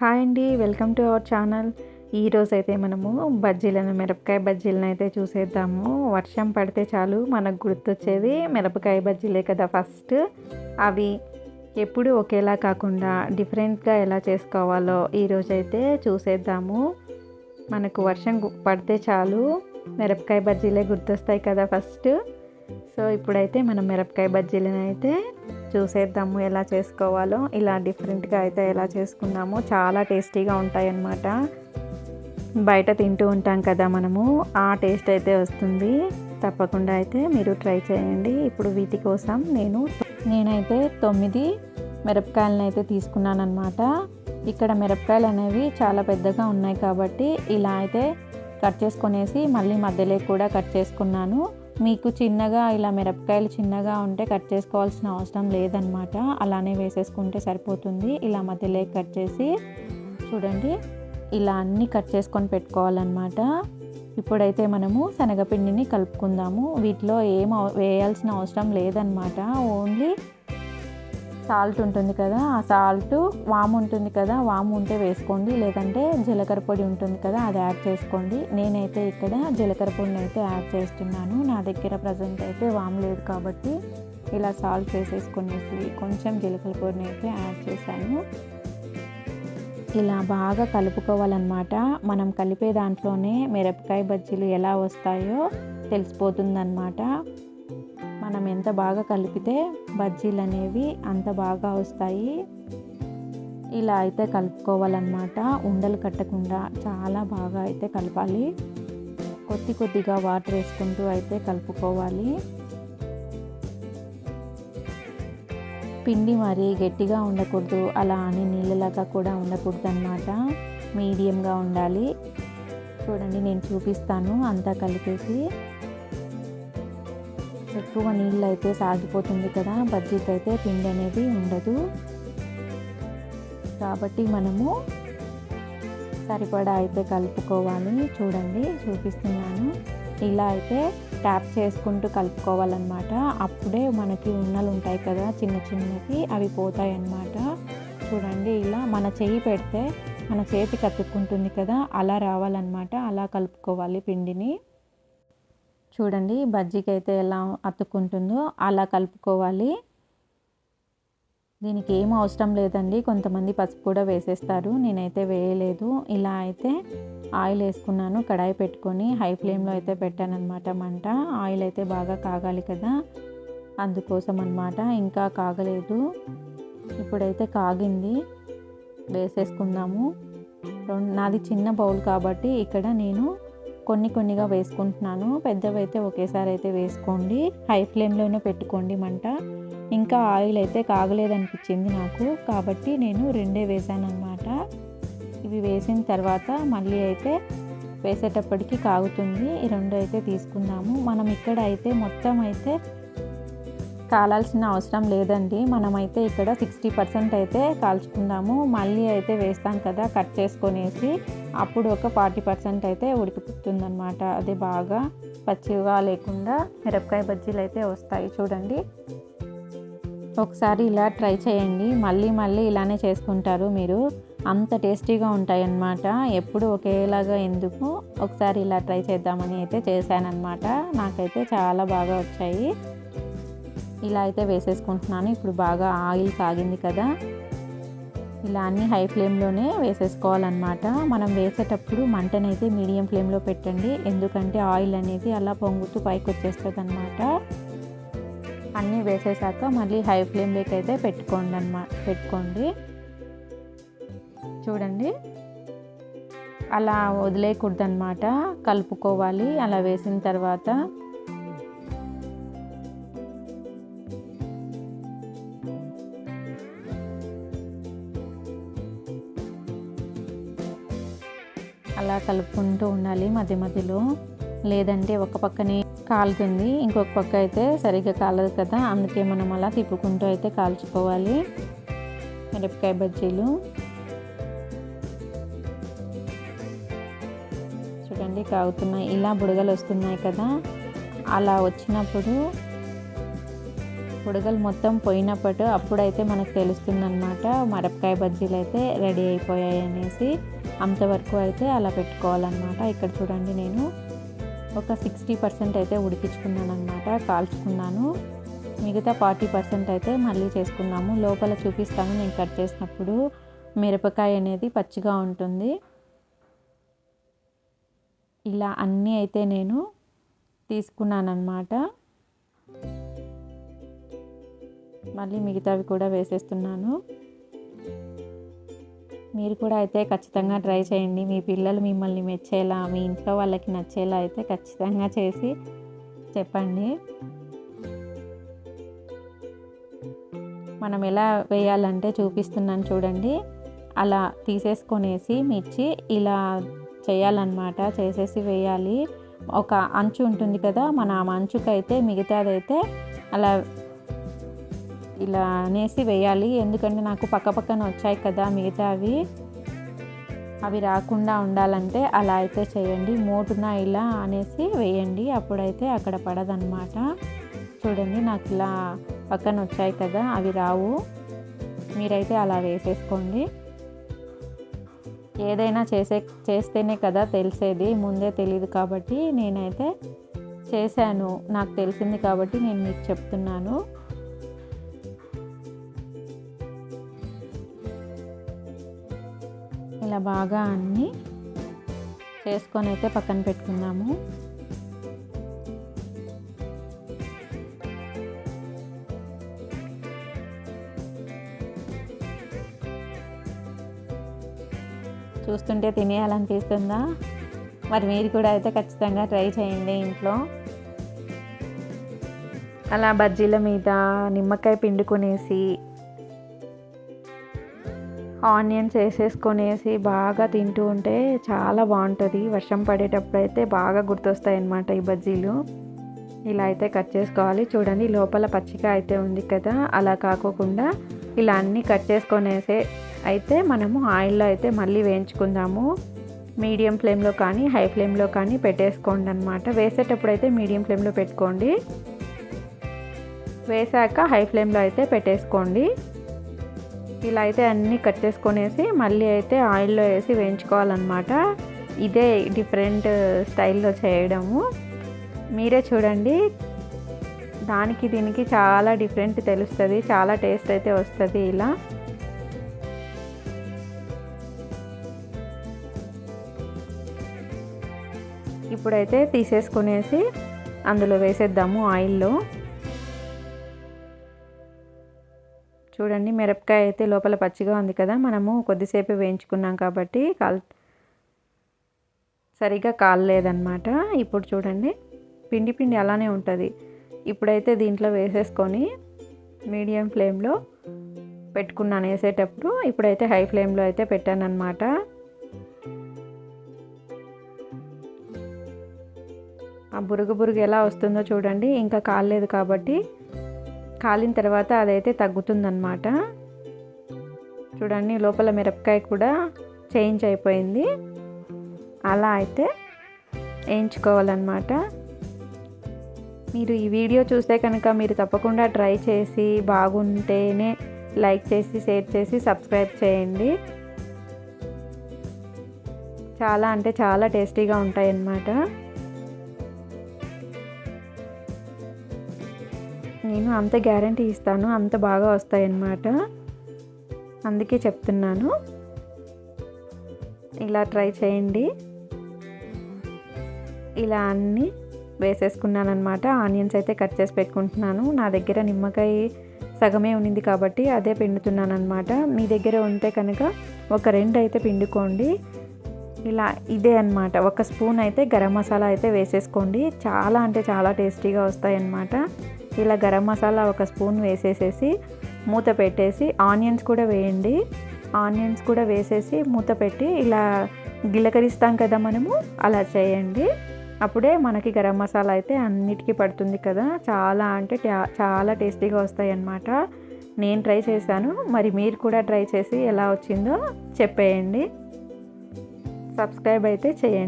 Hi అండి welcome to our channel. ఈరోజు అయితే మనము బజ్జీలను మిరపకాయ బజ్జీలను అయితే చూసేద్దాము. వర్షం పడితే చాలు మనకు గుర్తొచ్చేది మిరపకాయ బజ్జీలే కదా ఫస్ట్. అవి ఎప్పుడు ఒకేలా కాకుండా డిఫరెంట్గా ఎలా చేసుకోవాలో ఈరోజు అయితే చూసేద్దాము. మనకు వర్షం పడితే చాలు మిరపకాయ బజ్జీలే గుర్తొస్తాయి కదా ఫస్ట్. సో ఇప్పుడైతే మనం మిరపకాయ బజ్జీలను అయితే చూసేద్దాము ఎలా చేసుకోవాలో ఇలా డిఫరెంట్గా అయితే ఎలా చేసుకున్నామో చాలా టేస్టీగా ఉంటాయి అన్నమాట బయట తింటూ ఉంటాం కదా మనము ఆ టేస్ట్ అయితే వస్తుంది. తప్పకుండా అయితే మీరు ట్రై చేయండి. ఇప్పుడు వీటి కోసం నేను నేనైతే తొమ్మిది మిరపకాయలను అయితే తీసుకున్నాను అనమాట ఇక్కడ మిరపకాయలు అనేవి చాలా పెద్దగా ఉన్నాయి కాబట్టి ఇలా అయితే కట్ చేసుకొనేసి మళ్ళీ మధ్యలో కూడా కట్ చేసుకున్నాను. మీకు చిన్నగా ఇలా మిరపకాయలు చిన్నగా ఉంటే కట్ చేసుకోవాల్సిన అవసరం లేదనమాట అలానే వేసేసుకుంటే సరిపోతుంది. ఇలా మధ్యలో కట్ చేసి చూడండి ఇలా అన్నీ కట్ చేసుకొని పెట్టుకోవాలన్నమాట. ఇప్పుడైతే మనము శనగపిండిని కలుపుకుందాము. వీటిలో ఏం వేయాల్సిన అవసరం లేదనమాట ఓన్లీ సాల్ట్ ఉంటుంది కదా ఆ సాల్ట్ వాము ఉంటుంది కదా వాము ఉంటే వేసుకోండి. లేదంటే జీలకర్ర పొడి ఉంటుంది కదా అది యాడ్ చేసుకోండి. నేనైతే ఇక్కడ జీలకర్ర పొడిని అయితే యాడ్ చేస్తున్నాను. నా దగ్గర ప్రజెంట్ అయితే వాము లేదు కాబట్టి ఇలా సాల్ట్ వేసేసుకునేసి కొంచెం జీలకర్ర పొడిని అయితే యాడ్ చేశాను. ఇలా బాగా కలుపుకోవాలన్నమాట. మనం కలిపే దాంట్లోనే మిరపకాయ బజ్జీలు ఎలా వస్తాయో తెలిసిపోతుందన్నమాట. మనం ఎంత బాగా కలిపితే బజ్జీలు అనేవి అంత బాగా వస్తాయి. ఇలా అయితే కలుపుకోవాలన్నమాట. ఉండలు కట్టకుండా చాలా బాగా అయితే కలపాలి. కొద్ది కొద్దిగా వాటర్ వేసుకుంటూ అయితే కలుపుకోవాలి. పిండి మరి గట్టిగా ఉండకూడదు. అలా అని నీళ్ళలాగా కూడా ఉండకూడదు అనమాట మీడియంగా ఉండాలి. చూడండి నేను చూపిస్తాను. అంతా కలిపేసి ఎక్కువ నీళ్ళు అయితే సాగిపోతుంది కదా బజ్జీకి అయితే పిండి అనేది ఉండదు. కాబట్టి మనము సరిపడా అయితే కలుపుకోవాలి. చూడండి చూపిస్తున్నాను. ఇలా అయితే ట్యాప్ చేసుకుంటూ కలుపుకోవాలన్నమాట. అప్పుడే మనకి ఉన్నలు ఉంటాయి కదా చిన్న చిన్నవి అవి పోతాయి అన్నమాట చూడండి ఇలా మన చెయ్యి పెడితే మన చేతికి కత్తుక్కుంటుంది కదా అలా రావాలన్నమాట. అలా కలుపుకోవాలి పిండిని. చూడండి బజ్జీకి అయితే ఎలా అతుక్కుంటుందో అలా కలుపుకోవాలి. దీనికి ఏం అవసరం లేదండి కొంతమంది పసుపు కూడా వేసేస్తారు. నేనైతే వేయలేదు. ఇలా అయితే ఆయిల్ వేసుకున్నాను కడాయి పెట్టుకొని హై ఫ్లేమ్లో అయితే పెట్టాను అనమాట మంట. ఆయిల్ అయితే బాగా కాగాలి కదా అందుకోసం అనమాట ఇంకా కాగలేదు. ఇప్పుడైతే కాగింది వేసేసుకుందాము. రెండు నాది చిన్న బౌల్ కాబట్టి ఇక్కడ నేను కొన్ని కొన్నిగా వేసుకుంటున్నాను. పెద్దవి అయితే ఒకేసారి అయితే వేసుకోండి. హై ఫ్లేమ్లోనే పెట్టుకోండి మంట. ఇంకా ఆయిల్ అయితే కాగలేదనిపించింది నాకు. కాబట్టి నేను రెండే వేసాను అనమాట ఇవి వేసిన తర్వాత మళ్ళీ అయితే వేసేటప్పటికి కాగుతుంది. ఈ రెండు అయితే తీసుకుందాము. మనం ఇక్కడ అయితే మొత్తం అయితే కాలాల్సిన అవసరం లేదండి. మనమైతే ఇక్కడ సిక్స్టీ పర్సెంట్ అయితే కాల్చుకుందాము. మళ్ళీ అయితే వేస్తాం కదా కట్ చేసుకొనేసి. అప్పుడు ఒక ఫార్టీ పర్సెంట్ అయితే ఉడికిపోతుందనమాట అది బాగా పచ్చిగా లేకుండా మిరపకాయ బజ్జీలు అయితే వస్తాయి చూడండి. ఒకసారి ఇలా ట్రై చేయండి. మళ్ళీ మళ్ళీ ఇలానే చేసుకుంటారు మీరు. అంత టేస్టీగా ఉంటాయి అన్నమాట ఎప్పుడు ఒకేలాగా ఎందుకు? ఒకసారి ఇలా ట్రై చేద్దామని అయితే చేశానన్నమాట. నాకైతే చాలా బాగా వచ్చాయి. ఇలా అయితే వేసేసుకుంటున్నాను. ఇప్పుడు బాగా ఆయిల్ సాగింది కదా. ఇలా అన్ని హై ఫ్లేమ్లోనే వేసేసుకోవాలన్నమాట. మనం వేసేటప్పుడు మంటనైతే మీడియం ఫ్లేమ్లో పెట్టండి. ఎందుకంటే ఆయిల్ అనేది అలా పొంగుతూ పైకి వచ్చేస్తుంది అనమాట అన్నీ వేసేసాక మళ్ళీ హై ఫ్లేమ్లోకి అయితే పెట్టుకోండి అన్నమాట పెట్టుకోండి. చూడండి. అలా వదిలేయకూడదు అనమాట కలుపుకోవాలి. అలా వేసిన తర్వాత కలుపుకుంటూ ఉండాలి మధ్య మధ్యలో. లేదంటే ఒక పక్కనే కాలుతుంది ఇంకొక పక్క అయితే సరిగ్గా కాలదు కదా. అందుకే మనం అలా తిప్పుకుంటూ అయితే కాల్చుకోవాలి. మిరపకాయ బజ్జీలు. చూడండి కాగుతున్నాయి. ఇలా బుడగలు వస్తున్నాయి కదా. అలా వచ్చినప్పుడు బుడగలు మొత్తం పోయినప్పుడు అప్పుడైతే మనకు తెలుస్తుందన్నమాట మిరపకాయ బజ్జీలు అయితే రెడీ అయిపోయాయి అనేసి. అంతవరకు అయితే అలా పెట్టుకోవాలన్నమాట. ఇక్కడ చూడండి నేను ఒక సిక్స్టీ పర్సెంట్ అయితే ఉడికించుకున్నాను అనమాట కాల్చుకున్నాను. మిగతా ఫార్టీ పర్సెంట్ అయితే మళ్ళీ చేసుకున్నాము. లోపల చూపిస్తాను నేను కట్ చేసినప్పుడు. మిరపకాయ అనేది పచ్చిగా ఉంటుంది. ఇలా అన్నీ అయితే నేను తీసుకున్నాను అనమాట మళ్ళీ మిగతావి కూడా వేసేస్తున్నాను. మీరు కూడా అయితే ఖచ్చితంగా ట్రై చేయండి. మీ పిల్లలు మిమ్మల్ని మెచ్చేలా మీ ఇంట్లో వాళ్ళకి నచ్చేలా అయితే ఖచ్చితంగా చేసి చెప్పండి. మనం ఎలా వేయాలంటే చూపిస్తున్నాను చూడండి. అలా తీసేసుకొనేసి మిర్చి ఇలా చేయాలన్నమాట. చేసేసి వేయాలి. ఒక అంచు ఉంటుంది కదా మన ఆ అంచుకైతే మిగతాదైతే అలా ఇలా అనేసి వేయాలి. ఎందుకంటే నాకు పక్క పక్కన వచ్చాయి కదా మిగతా అవి అవి రాకుండా ఉండాలంటే అలా అయితే చేయండి. మోటున ఇలా అనేసి వేయండి. అప్పుడైతే అక్కడ పడదన్నమాట. చూడండి నాకు ఇలా పక్కన వచ్చాయి కదా అవి రావు. మీరైతే అలా వేసేసుకోండి. ఏదైనా చేసే చేస్తేనే కదా తెలిసేది. ముందే తెలియదు కాబట్టి నేనైతే చేశాను. నాకు తెలిసింది కాబట్టి నేను మీకు చెప్తున్నాను. ఇలా బాగా అన్నీ చేసుకొని అయితే పక్కన పెట్టుకుందాము. చూస్తుంటే తినేయాలనిపిస్తుందా? మరి మీరు కూడా అయితే ఖచ్చితంగా ట్రై చేయండి ఇంట్లో. అలా బజ్జీల మీద నిమ్మకాయ పిండుకునేసి ఆనియన్స్ వేసేసుకొనేసి బాగా తింటూ ఉంటే చాలా బాగుంటుంది. వర్షం పడేటప్పుడు అయితే బాగా గుర్తొస్తాయి అన్నమాట ఈ బజ్జీలు. ఇలా అయితే కట్ చేసుకోవాలి. చూడండి లోపల పచ్చిగా అయితే ఉంది కదా అలా కాకోకుండా ఇలా అన్నీ కట్ చేసుకొనేసే అయితే మనము ఆయిల్లో అయితే మళ్ళీ వేయించుకుందాము. మీడియం ఫ్లేమ్లో కానీ హై ఫ్లేమ్లో కానీ పెట్టేసుకోండి అనమాట వేసేటప్పుడు అయితే మీడియం ఫ్లేమ్లో పెట్టుకోండి. వేసాక హై ఫ్లేమ్లో అయితే పెట్టేసుకోండి. ఇలా అయితే అన్నీ కట్ చేసుకొనేసి మళ్ళీ అయితే ఆయిల్లో వేసి వేయించుకోవాలన్నమాట. ఇదే డిఫరెంట్ స్టైల్లో చేయడము. మీరే చూడండి. దానికి దీనికి చాలా డిఫరెంట్ తెలుస్తుంది. చాలా టేస్ట్ అయితే వస్తుంది ఇలా. ఇప్పుడైతే తీసేసుకునేసి అందులో వేసేద్దాము ఆయిల్లో. చూడండి మిరపకాయ అయితే లోపల పచ్చిగా ఉంది కదా మనము కొద్దిసేపు వేయించుకున్నాం కాబట్టి కాల్ సరిగా కాలలేదన్నమాట. ఇప్పుడు చూడండి పిండి పిండి అలానే ఉంటుంది. ఇప్పుడైతే దీంట్లో వేసేసుకొని మీడియం ఫ్లేమ్లో పెట్టుకున్నాను వేసేటప్పుడు ఇప్పుడైతే హై ఫ్లేమ్లో అయితే పెట్టాను అనమాట ఆ బురుగు బురుగు ఎలా వస్తుందో చూడండి ఇంకా కాలేదు కాబట్టి కాలిన తర్వాత అదైతే తగ్గుతుందన్నమాట. చూడండి లోపల మిరపకాయ కూడా చేంజ్ అయిపోయింది. అలా అయితే వేయించుకోవాలన్నమాట. మీరు ఈ వీడియో చూస్తే కనుక మీరు తప్పకుండా ట్రై చేసి బాగుంటేనే లైక్ చేసి షేర్ చేసి సబ్స్క్రైబ్ చేయండి. చాలా అంటే చాలా టేస్టీగా ఉంటాయి అన్నమాట నేను అంత గ్యారంటీ ఇస్తాను అంత బాగా వస్తాయన్నమాట. అందుకే చెప్తున్నాను. ఇలా ట్రై చేయండి. ఇలా అన్నీ వేసేసుకున్నాను అనమాట ఆనియన్స్ అయితే కట్ చేసి పెట్టుకుంటున్నాను. నా దగ్గర నిమ్మకాయ సగమే ఉన్నింది కాబట్టి అదే పిండుతున్నాను అనమాట మీ దగ్గర ఉంటే కనుక ఒక రెండు అయితే పిండుకోండి. ఇలా ఇదే అనమాట ఒక స్పూన్ అయితే గరం మసాలా అయితే వేసేసుకోండి. చాలా అంటే చాలా టేస్టీగా వస్తాయన్నమాట. ఇలా గరం మసాలా ఒక స్పూన్ వేసేసేసి మూత పెట్టేసి ఆనియన్స్ కూడా వేయండి. ఆనియన్స్ కూడా వేసేసి మూత పెట్టి ఇలా గిలకరిస్తాం కదా మనము అలా చేయండి. అప్పుడే మనకి గరం మసాలా అయితే అన్నిటికీ పడుతుంది కదా. చాలా అంటే చాలా టేస్టీగా వస్తాయి అన్నమాట నేను ట్రై చేశాను. మరి మీరు కూడా ట్రై చేసి ఎలా వచ్చిందో చెప్పేయండి. సబ్స్క్రైబ్ అయితే చేయండి.